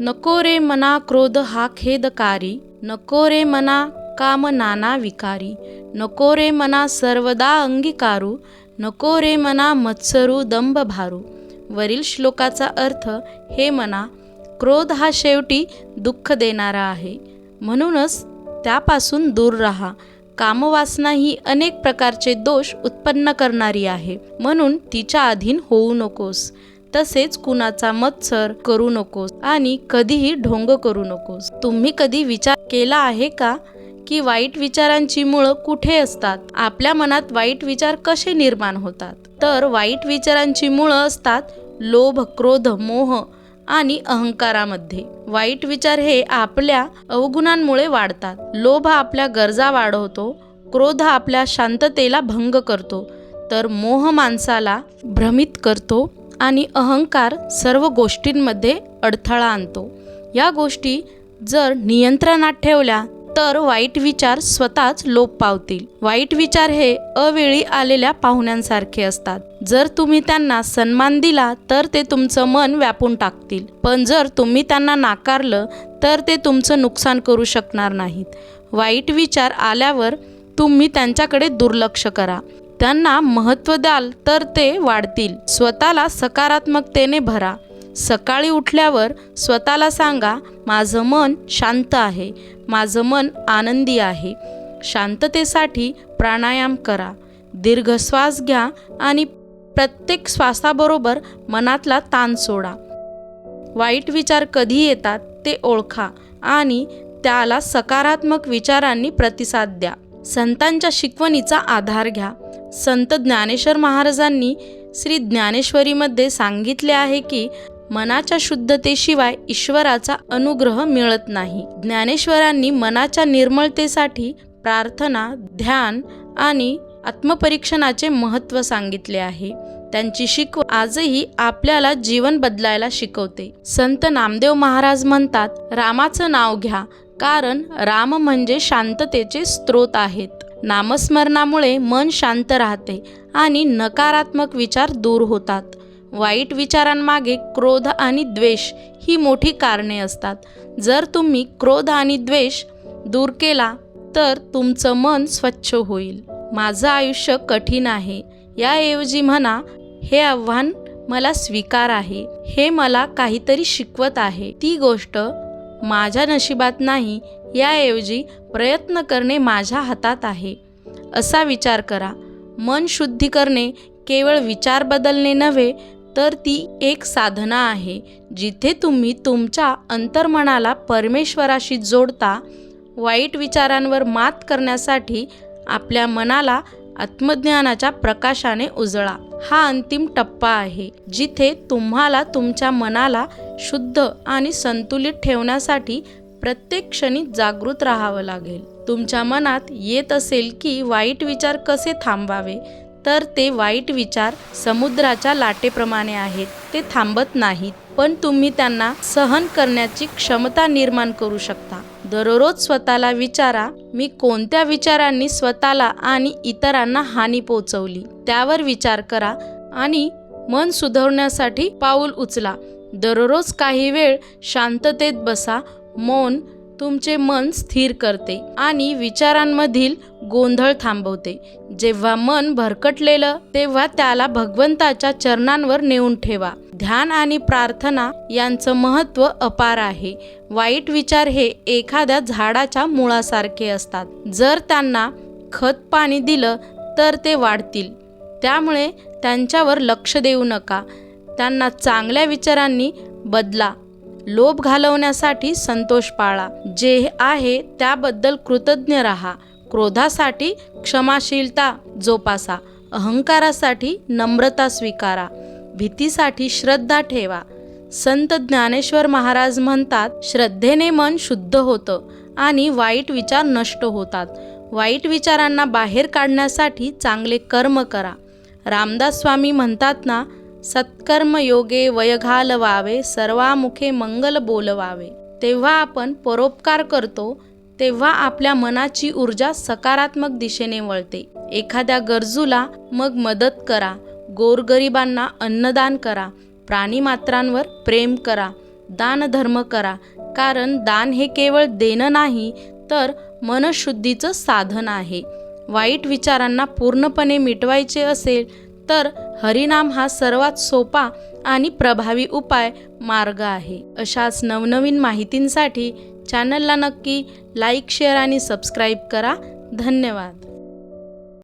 नको रे मना क्रोध हा खेदकारी नको रे मना काम नाना विकारी नको रे मना सर्वदा अंगीकारू नको रे मना मत्सरू दंभ भारू. वरील श्लोकाचा अर्थ हे मना क्रोध हा शेवटी दुःख देणारा आहे. म्हणूनच त्यापासून दूर राहा. कामवासना ही अनेक प्रकारचे दोष उत्पन्न करणारी आहे. म्हणून तिच्या अधीन होऊ नकोस. तसेच कुणाचा मत्सर करू नकोस आणि कधीही ढोंग करू नकोस. तुम्ही कधी विचार केला आहे का की वाईट विचारांची मुळं कुठे असतात? आपल्या मनात वाईट विचार कसे निर्माण होतात? तर वाईट विचारांची मुळं असतात लोभ क्रोध मोह आणि अहंकारामध्ये. वाईट विचार हे आपल्या अवगुणांमुळे वाढतात. लोभ आपल्या गरजा वाढवतो क्रोध आपल्या शांततेला भंग करतो तर मोह माणसाला भ्रमित करतो आणि अहंकार सर्व गोष्टींमध्ये अडथळा आणतो. या गोष्टी जर नियंत्रणात ठेवल्या तर वाईट विचार स्वतःच लोप पावतील. वाईट विचार हे अवेळी आलेल्या पाहुण्यांसारखे असतात. जर तुम्ही त्यांना सन्मान दिला तर ते तुमचं मन व्यापून टाकतील. पण जर तुम्ही त्यांना नाकारलं तर ते तुमचं नुकसान करू शकणार नाहीत. वाईट विचार आल्यावर तुम्ही त्यांच्याकडे दुर्लक्ष करा. त्यांना महत्त्व द्याल तर ते वाढतील. स्वतःला सकारात्मकतेने भरा. सकाळी उठल्यावर स्वतःला सांगा माझं मन शांत आहे. माझं मन आनंदी आहे. शांततेसाठी प्राणायाम करा. दीर्घ श्वास घ्या आणि प्रत्येक श्वासाबरोबर मनातला ताण सोडा. वाईट विचार कधी येतात ते ओळखा आणि त्याला सकारात्मक विचारांनी प्रतिसाद द्या. संतांच्या शिकवणीचा आधार घ्या. संत ज्ञानेश्वर महाराजांनी श्री ज्ञानेश्वरीमध्ये सांगितले आहे की मनाच्या शुद्धतेशिवाय ईश्वराचा अनुग्रह मिळत नाही. ज्ञानेश्वरांनी मनाच्या निर्मळतेसाठी प्रार्थना ध्यान आणि आत्मपरीक्षणाचे महत्त्व सांगितले आहे. त्यांची शिकव आजही आपल्याला जीवन बदलायला शिकवते. संत नामदेव महाराज म्हणतात रामाचं नाव घ्या कारण राम म्हणजे शांततेचे स्रोत आहेत. नामस्मरणामुळे मन शांत राहते आणि नकारात्मक विचार दूर होतात. वाईट विचारांमागे क्रोध आणि द्वेष ही मोठी कारणे असतात. जर तुम्ही क्रोध आणि द्वेष दूर केला तर तुमचं मन स्वच्छ होईल. माझं आयुष्य कठीण आहे. याऐवजी म्हणा हे आव्हान मला स्वीकार आहे. हे मला काहीतरी शिकवत आहे. ती गोष्ट माझ्या नशिबात नाही याऐवजी प्रयत्न करणे माझ्या हातात आहे. असा विचार करा. मन शुद्धी करणे केवळ विचार बदलणे नव्हे तर ती एक साधना आहे जिथे तुम्ही तुमच्या अंतर्मनाला परमेश्वराशी जोडता वाईट विचारांवर मात करण्यासाठी आपल्या मनाला आत्मज्ञानाच्या प्रकाशाने उजळा. हा अंतिम टप्पा आहे जिथे तुम्हाला तुमच्या मनाला शुद्ध आणि संतुलित ठेवण्यासाठी प्रत्येक क्षणी जागृत राहावं लागेल. तुमच्या मनात येत असेल की वाईट विचार कसे थांबवावे तर ते वाईट विचार समुद्राच्या लाटेप्रमाणे आहेत. ते थांबत नाहीत पण तुम्ही त्यांना सहन करण्याची क्षमता निर्माण करू शकता. दररोज स्वतःला विचारा मी कोणत्या विचारांनी स्वतःला आणि इतरांना हानी पोचवली त्यावर विचार करा आणि मन सुधारण्यासाठी पाऊल उचला. दररोज काही वेळ शांततेत बसा मौन तुमचे मन स्थिर करते आणि विचारांमधील गोंधळ थांबवते. जेव्हा मन भरकटलेलं तेव्हा त्याला भगवंताच्या चरणांवर नेऊन ठेवा. ध्यान आणि प्रार्थना यांचं महत्त्व अपार आहे. वाईट विचार हे एखाद्या झाडाच्या मुळासारखे असतात. जर त्यांना खत पाणी दिलं तर ते वाढतील. त्यामुळे त्यांच्यावर लक्ष देऊ नका. त्यांना चांगल्या विचारांनी बदला. लोभ घालवण्यासाठी संतोष पाळा. जे आहे त्याबद्दल कृतज्ञ राहा. क्रोधासाठी क्षमाशीलता जोपासा. अहंकारासाठी नम्रता स्वीकारा. भीतीसाठी श्रद्धा ठेवा. संत ज्ञानेश्वर महाराज म्हणतात श्रद्धेने मन शुद्ध होतं आणि वाईट विचार नष्ट होतात. वाईट विचारांना बाहेर काढण्यासाठी चांगले कर्म करा. रामदास स्वामी म्हणतात ना सत्कर्मयोगे वयघालवावे वय घालवावे सर्वामुखे मंगल बोलवावे. तेव्हा आपण परोपकार करतो तेव्हा आपल्या मनाची ऊर्जा सकारात्मक दिशेने वळते. एखाद्या गरजूला मग मदत करा गोरगरिबांना अन्नदान करा प्राणीमात्रांवर प्रेम करा दानधर्म करा कारण दान हे केवळ देणं नाही तर मनशुद्धीचं साधन आहे. वाईट विचारांना पूर्णपणे मिटवायचे असेल तर हरिनाम हा सर्वात सोपा आणि प्रभावी उपाय मार्ग आहे. अशाच नवनवीन माहितींसाठी चॅनलला नक्की लाईक शेअर आणि सबस्क्राईब करा. धन्यवाद.